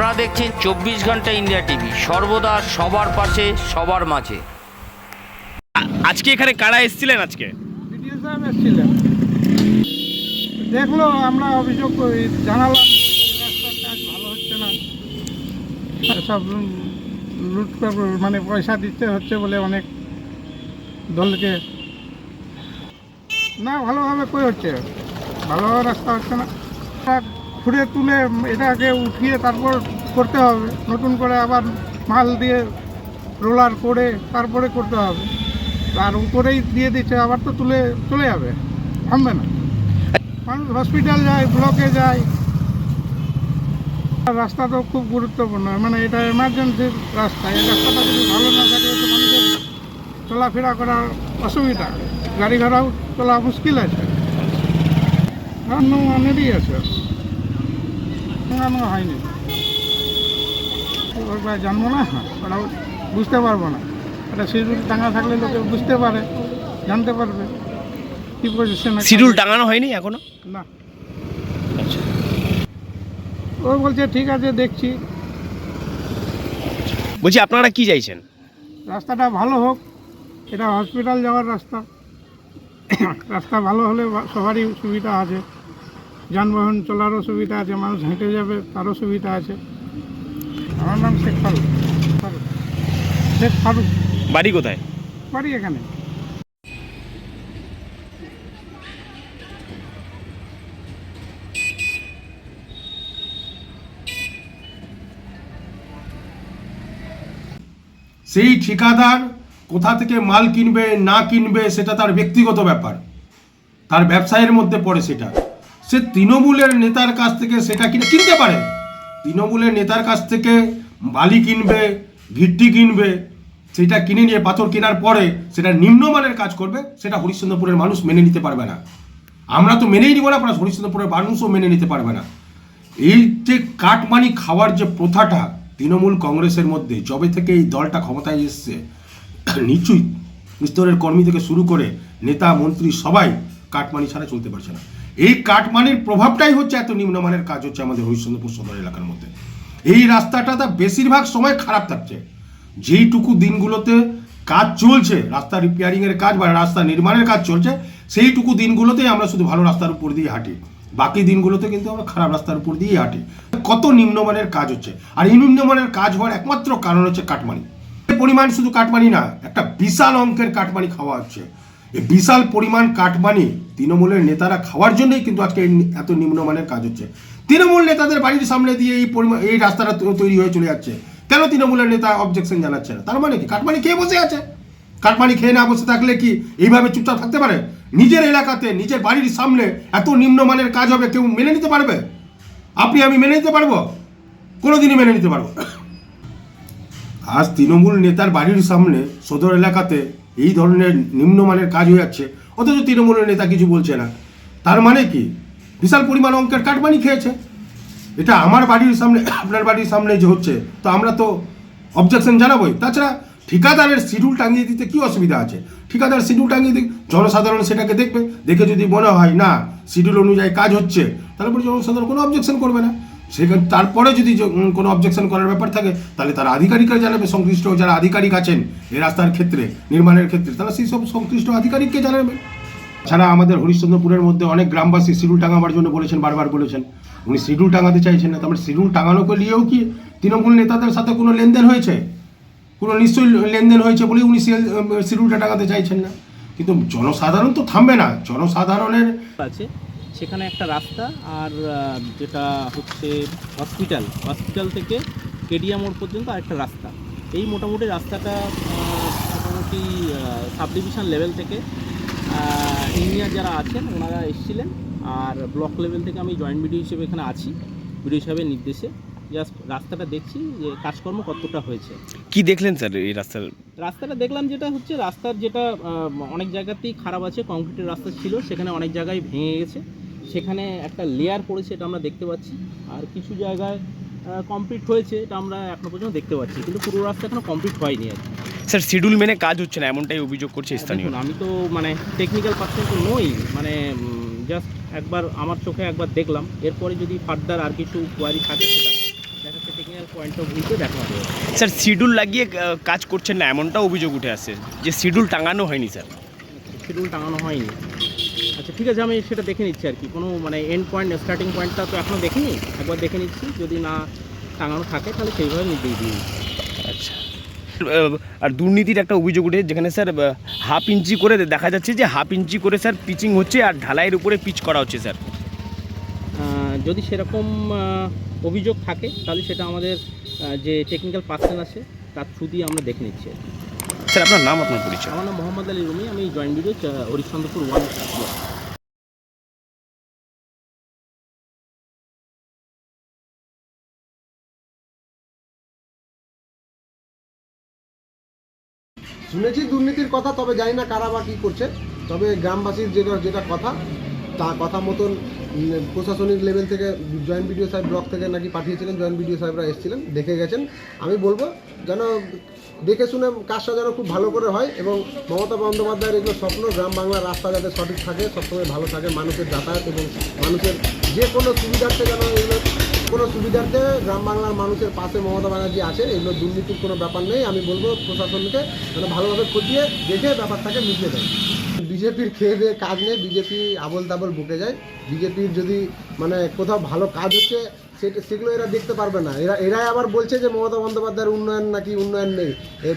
আপনারা দেখছেন চব্বিশ ঘণ্টা ইন্ডিয়া টিভি। সর্বদা সবার পাশে সবার মাঝে। আজকে এখানে কারা এসেছিলেন আজকে? সাহেব এসেছিলেন। দেখল আমরা অভিযোগ করি জানালাম রাস্তার কাজ ভালো হচ্ছে না। সব লুট করে মানে পয়সা দিতে হচ্ছে বলে অনেক দলকে। না ভালোভাবে কই হচ্ছে। ভালোভাবে রাস্তা হচ্ছে না। খুঁড়ে তুলে এটাকে উঠিয়ে তারপর করতে হবে। নতুন করে আবার মাল দিয়ে রোলার করে তারপরে করতে হবে। আর উপরেই দিয়ে দিচ্ছে, আবার তো তুলে, চলে যাবে। থামবে না। মানুষ হসপিটাল যায় ব্লকে যায়। রাস্তা তো খুব গুরুত্বপূর্ণ। মানে এটা এমার্জেন্সি রাস্তা। এই রাস্তাটা যদি ভালো না থাকে, তো মানুষের চলাফেরা করার অসুবিধা। গাড়ি ঘোড়াও চলা মুশকিল আছে। অনুমানেরই আছে। অনুমান হয়নি। জানব না? ওরা বুঝতে পারব না। এটা শিডিউল টাঙা থাকলে লোকে বুঝতে পারে জানতে পারবে কি পজিশনে শিডিউল টাঙানো হয়নি এখনও? না। ও বলছে ঠিক আছে দেখছি। বলছি আপনারা কি চাইছেন? রাস্তাটা ভালো হোক এটা হসপিটাল যাওয়ার রাস্তা। রাস্তা ভালো হলে সবারই সুবিধা আছে। যানবাহন চলারও সুবিধা আছে মানুষ হেঁটে যাবে তারও সুবিধা আছে। আমার নাম শেখ ফারুক। শেখ ফারুক। বাড়ি কোথায়? বাড়ি এখানে। সেই ঠিকাদার কোথা থেকে মাল কিনবে না কিনবে সেটা তার ব্যক্তিগত ব্যাপার। তার ব্যবসায়ের মধ্যে পড়ে সেটা। সে তৃণমূলের নেতার কাছ থেকে সেটা কিনে কিনতে পারে। তৃণমূলের নেতার কাছ থেকে বালি কিনবে গিট্টি কিনবে, সেটা কিনে নিয়ে পাথর কেনার পরে সেটা নিম্নমানের কাজ করবে, সেটা হরিশ্চন্দ্রপুরের মানুষ মেনে নিতে পারবে না। আমরা তো মেনেই নিব না প্লাস হরিশ্চন্দ্রপুরের মানুষও মেনে নিতে পারবে না। এই যে কাটমানি খাওয়ার যে প্রথাটা তৃণমূল কংগ্রেসের মধ্যে, যবে থেকে এই দলটা ক্ষমতায় এসছে নিচু স্তরের কর্মী থেকে শুরু করে নেতা, মন্ত্রী সবাই কাটমানি ছাড়া চলতে পারছে না। এই কাটমানির প্রভাবটাই হচ্ছে এত নিম্নমানের কাজ হচ্ছে আমাদের হরিশ্চন্দ্রপুর সদর এলাকার মধ্যে। এই রাস্তাটা তা বেশিরভাগ সময় খারাপ থাকছে। যেইটুকু দিনগুলোতে কাজ চলছে, রাস্তা রিপেয়ারিং এর কাজ বা রাস্তা নির্মাণের কাজ চলছে, সেইটুকু দিনগুলোতেই আমরা শুধু ভালো রাস্তার উপর দিয়ে হাঁটি। বাকি দিনগুলোতে কিন্তু আমরা খারাপ রাস্তার উপর দিয়েই হাঁটি। কত নিম্নমানের কাজ হচ্ছে। আর এই নিম্নমানের কাজ হওয়ার একমাত্র কারণ হচ্ছে কাটমানি পরিমাণ শুধু কাটমানি না, একটা বিশাল অঙ্কের কাটমানি খাওয়া হচ্ছে। বিশাল পরিমাণ কাটমানি তৃণমূলের নেতারা খাওয়ার জন্যই কিন্তু আজকে এত নিম্নমানের কাজ হচ্ছে। তৃণমূল নেতাদের বাড়ির সামনে দিয়ে এই পরিমাণ এই রাস্তাটা তৈরি হয়ে চলে যাচ্ছে। কেন তৃণমূলের নেতা অবজেকশন জানাচ্ছে না? তার মানে কি? কাটমানি খেয়ে বসে আছে? কাটমানি খেয়ে না বসে থাকলে কি এইভাবে চুপচাপ থাকতে পারে? নিজের এলাকাতে, নিজের বাড়ির সামনে এত নিম্নমানের কাজ হবে, কেউ মেনে নিতে পারবে? আপনি, আমি মেনে নিতে পারব? কোনোদিনই মেনে নিতে পারব। আজ তৃণমূল নেতার বাড়ির সামনে সদর এলাকাতে এই ধরনের নিম্নমানের কাজ হয়ে যাচ্ছে। অথচ তৃণমূলের নেতা কিছু বলছে না। তার মানে কি? বিশাল পরিমাণ অঙ্কের কাটমানি খেয়েছে। এটা আমার বাড়ির সামনে, আপনার বাড়ির সামনে যে হচ্ছে, তো আমরা তো অবজেকশন জানাবোই। তাছাড়া ঠিকাদারের শিডিউল টাঙিয়ে দিতে কি অসুবিধা আছে? ঠিকাদার শিডিউল টাঙিয়ে দিক, জনসাধারণ সেটাকে দেখবে, দেখে যদি মনে হয়, না, শিডিউল অনুযায়ী কাজ হচ্ছে, তাহলে জনসাধারণ কোনো অবজেকশন করবে না। সেখানে তারপরে যদি কোনো অবজেকশন করার ব্যাপার থাকে, তাহলে তারা আধিকারিকরা জানাবে, সংশ্লিষ্ট যারা আধিকারিক আছেন এই রাস্তার ক্ষেত্রে, নির্মাণের ক্ষেত্রে তারা সেই সব সংশ্লিষ্ট আধিকারিককে জানাবে। ছাড়া আমাদের হরিশ্চন্দ্রপুরের মধ্যে অনেক গ্রামবাসী শিডিউল টাঙাবার জন্য বলেছেন, বারবার বলেছেন। উনি শিডিউল টাঙাতে চাইছেন না তারপরে শিডিউল টাঙানোকে নিয়েও কি তৃণমূল নেতাদের সাথে কোনো লেনদেন হয়েছে? কোনো নিশ্চয়ই লেনদেন হয়েছে বলেই উনি শিডিউলটা টাঙাতে চাইছেন না। কিন্তু জনসাধারণ তো থামবে না। জনসাধারণের আছে। সেখানে একটা রাস্তা আর যেটা হচ্ছে হসপিটাল। হসপিটাল থেকে কেডিয়া মোড় পর্যন্ত আরেকটা রাস্তা। এই মোটামুটি রাস্তাটা মোটামুটি সাব ডিভিশন লেভেল থেকে ইঞ্জিনিয়ার যারা আছেন ওনারা এসেছিলেন আর ব্লক লেভেল থেকে আমি জয়েন্ট বিডিও হিসেবে এখানে আছি বিডিও সাহেবের নির্দেশে। জাস্ট রাস্তাটা দেখছি যে কাজকর্ম কতটা হয়েছে। কি দেখলেন স্যার এই রাস্তার? রাস্তাটা দেখলাম যেটা হচ্ছে রাস্তার যেটা অনেক জায়গাতেই খারাপ আছে কংক্রিটের রাস্তা ছিল সেখানে অনেক জায়গায় ভেঙে গেছে। সেখানে একটা লেয়ার পড়েছে এটা আমরা দেখতে পাচ্ছি। আর কিছু জায়গায় কমপ্লিট হয়েছে এটা আমরা এখনও পর্যন্ত দেখতে পাচ্ছি। কিন্তু পুরো রাস্তা এখনও কমপ্লিট হয়নি আর কি। স্যার শিডিউল মেনে কাজ হচ্ছে না এমনটাই অভিযোগ করছে স্থানীয় আমি তো মানে টেকনিক্যাল পার্সন তো নই। মানে জাস্ট একবার আমার চোখে একবার দেখলাম। এরপরে যদি ফার্দার আর কিছু কোয়ারি থাকে সেটা টেকনিক্যাল পয়েন্ট অফ ভিউতে দেখা হবে। স্যার শিডিউল লাগিয়ে কাজ করছেন না এমনটা অভিযোগ উঠে আসছে যে শিডিউল টাঙানো হয়নি স্যার শিডিউল টাঙানো হয়নি। আচ্ছা ঠিক আছে আমি সেটা দেখে নিচ্ছি আর কি। কোনো মানে এন্ড পয়েন্ট স্টার্টিং পয়েন্টটা তো এখনও দেখিনি। একবার দেখে নিচ্ছি যদি না টাঙানো থাকে তাহলে সেইভাবে দিয়ে দিচ্ছি। আচ্ছা। আর দুর্নীতির একটা অভিযোগ উঠে যেখানে স্যার হাফ ইঞ্চি করে দেখা যাচ্ছে যে হাফ ইঞ্চি করে স্যার পিচিং হচ্ছে আর ঢালাইয়ের উপরে পিচ করা হচ্ছে স্যার। যদি সেরকম অভিযোগ থাকে তাহলে সেটা আমাদের যে টেকনিক্যাল পার্সন আছে তার থ্রু দিয়ে আমরা দেখে নিচ্ছি আর কি। স্যার আপনার নাম আপনার পরিচয়? আমার নাম মোহাম্মদ আলী রুমি আমি জয়েন্ট ভিডিও হরিশ্চন্দ্রপুর ওয়ান। শুনেছি দুর্নীতির কথা, তবে জানি না কারা বা কী করছে। তবে গ্রামবাসীর যেটা যেটা কথা, তা কথা মতন প্রশাসনিক লেভেল থেকে জয়েন্ট বিডিও সাহেব ব্লক থেকে নাকি পাঠিয়েছিলেন, জয়েন্ট বিডিও সাহেবরা এসেছিলেন, দেখে গেছেন। আমি বলব যেন দেখে শুনে কাজটা যেন খুব ভালো করে হয় এবং মমতা বন্দ্যোপাধ্যায়ের এগুলো স্বপ্ন, গ্রাম বাংলার রাস্তা যাতে সঠিক থাকে, সবসময় ভালো থাকে, মানুষের যাতায়াত এবং মানুষের যে কোনো সুবিধার্থে যেন এগুলো সুবিধার্থে গ্রাম বাংলার মানুষের পাশে মমতা ব্যানার্জি আছে এগুলো দুর্নীতির কোনো ব্যাপার নেই। আমি বলব প্রশাসনকে মানে ভালোভাবে খতিয়ে দেখে ব্যাপারটাকে মিটিয়ে দেয়। বিজেপির খেয়ে দিয়ে কাজ নেই, বিজেপি আবল তাবল বকে যায়। বিজেপির যদি মানে কোথাও ভালো কাজ হচ্ছে, সেটা, সেগুলো এরা দেখতে পারবে না। এরা, এরাই আবার বলছে যে মমতা বন্দ্যোপাধ্যায়ের উন্নয়ন নাকি উন্নয়ন নেই।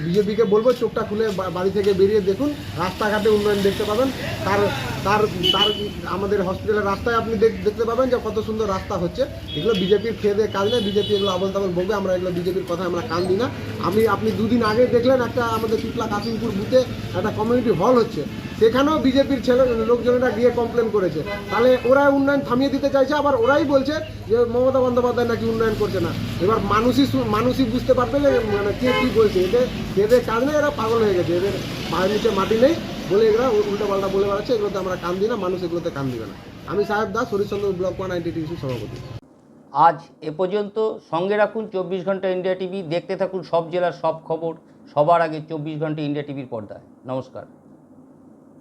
বিজেপিকে বলব চোখটা খুলে বাড়ি থেকে বেরিয়ে দেখুন, রাস্তাঘাটে উন্নয়ন দেখতে পাবেন। তার তার তার আমাদের হসপিটালের রাস্তায় আপনি দেখ- দেখতে পাবেন যে কত সুন্দর রাস্তা হচ্ছে। এগুলো বিজেপির খেয়ে দিয়ে কাজ নেই, বিজেপি এগুলো আবল তাবল বলবে আমরা এগুলো বিজেপির কথা আমরা কান দিই না। আমি, আপনি দুদিন আগে দেখলেন একটা আমাদের পিপলা কাশিমপুর বুথে একটা কমিউনিটি হল হচ্ছে। সেখানেও বিজেপির ছেলে, লোকজনেরা গিয়ে কমপ্লেন করেছে। তাহলে ওরা উন্নয়ন থামিয়ে দিতে চাইছে, আবার ওরাই বলছে যে মমতা বন্দ্যোপাধ্যায় নাকি উন্নয়ন করছে না। এবার মানুষই মানুষই বুঝতে পারবে যে মানে কে কী বলছে। এদের এদের কাজ নেই, এরা পাগল হয়ে গেছে। এদের পায়ের নিচে মাটি নেই। বলে এগুলো উল্টা পাল্টা বলে বেড়াচ্ছে, এগুলোতে আমরা কান দিই না, মানুষ এগুলোতে কান দিবে না। আমি Saheb Das Harichandra block one IT TV সভাপতি। আজ এ পর্যন্ত সঙ্গে রাখুন চব্বিশ ঘণ্টা ইন্ডিয়া টিভি, দেখতে থাকুন সব জেলার সব খবর, সবার আগে চব্বিশ ঘণ্টা ইন্ডিয়া টিভির পর্দায়। নমস্কার।